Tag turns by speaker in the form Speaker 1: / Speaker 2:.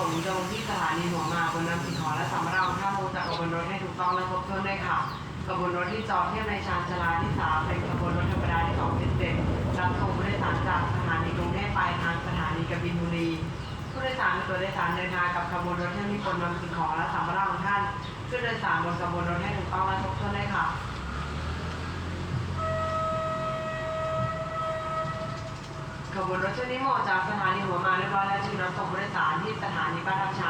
Speaker 1: สมยงที่สถานีหัวมาบนนำสิงหอและสำรองท่าโพจากขบวนรถให้ถูกต้องและครบถ้วนด้วยค่ะขบวนรถที่จอดเทียบในชานชาลาที่สามเป็นขบวนรถธรรมดาที่สองเจ็ดรับส่งผู้โดยสารจากสถานีกรุงเทพปลายทางสถานีกบินบุรีผู้โดยสารตัวโดยสารเดินทางกับขบวนรถที่มีคนนำสิ่งของและสัมภาระขงท่านขึ้นโดยสารบนขบวนรถให้ถูกต้องและครบถ้วนได้ค่ะขบวนรถเช่นนี้เหมาะจากสถานีหัวมาและ จึงนำส่งผู้โดยสารที่สถานีบ้านทับช้า